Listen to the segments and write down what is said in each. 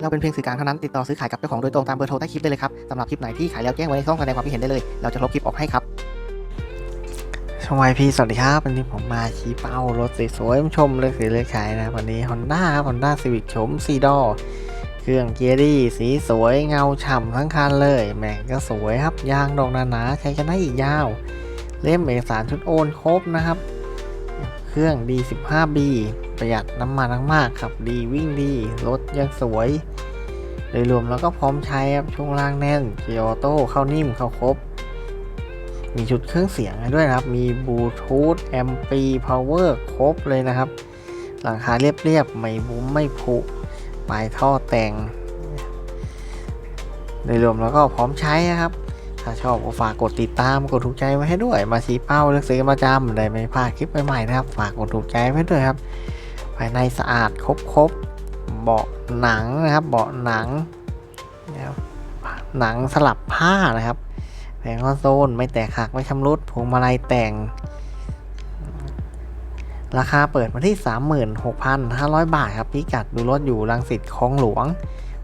เราเป็นเพียงสื่อกลางเท่านั้นติดต่อซื้อขายกับเจ้าของโดยตรงตามเบอร์โทรใต้คลิปได้เลยครับสำหรับคลิปไหนที่ขายแล้วแจ้งไว้ในช่องแสดงความคิดเห็นได้เลย เราจะลบคลิปออกให้ครับสวัสดีพี่สวัสดีครับวันนี้ผมมาชี้เป้ารถสวยๆมาชมเลยสีเลยขายนะวันนี้ Honda ครับ Honda Civic โฉมซีดอเครื่องเกียร์ดีสีสวยเงาฉ่ำทั้งคันเลยแม็กก็สวยครับยางดอกหนาใช้กันได้อีกยาว เล่มเอกสารชุดโอนครบนะครับ เครื่องดี 15B ประหยัดน้ำมันมากๆครับดีวิ่งดีรถยังสวย โดยรวมแล้วก็พร้อมใช้ครับช่วงล่างแน่นเกียร์ออโต้เข้านิ่มเข้าครบ มีชุดเครื่องเสียงด้วยนะครับ มีบลูทูธแอมปีพาวเวอร์ครบเลยนะครับ หลังคาเรียบๆ ไม่บุ้มไม่ผุปลายท่อแต่ง โดยรวมแล้วก็พร้อมใช้นะครับ ถ้าชอบก็ฝากกดติดตามกดถูกใจไว้ให้ด้วย มาชี้เป้าเลือกซื้อประจำได้ไม่พลาดคลิปใหม่ๆนะครับ ฝากกดถูกใจไว้ด้วยครับ ภายในสะอาดครบครบเบาะหนังนะครับ เบาะหนังนะครับหนังสลับผ้านะครับแผงคอนโซลไม่แตกหักไม่ชำรุดพวงมาลัยแต่ง ราคาเปิดมาที่ 36,500 บาทครับพิกัดดูรถอยู่รังสิตคลองหลวง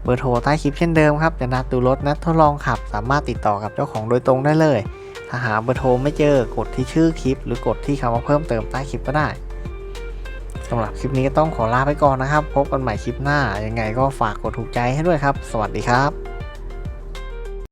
เบอร์โทรใต้คลิปเช่นเดิมครับจะนัดดูรถนัดทดลองขับ สามารถติดต่อกับเจ้าของโดยตรงได้เลย ถ้าหาเบอร์โทรไม่เจอกดที่ชื่อคลิป หรือกดที่คำว่าเพิ่มเติมใต้คลิปก็ได้สำหรับคลิปนี้ก็ต้องขอลาไปก่อนนะครับ พบกันใหม่คลิปหน้ายังไงก็ฝากกดถูกใจให้ด้วยครับ สวัสดีครับ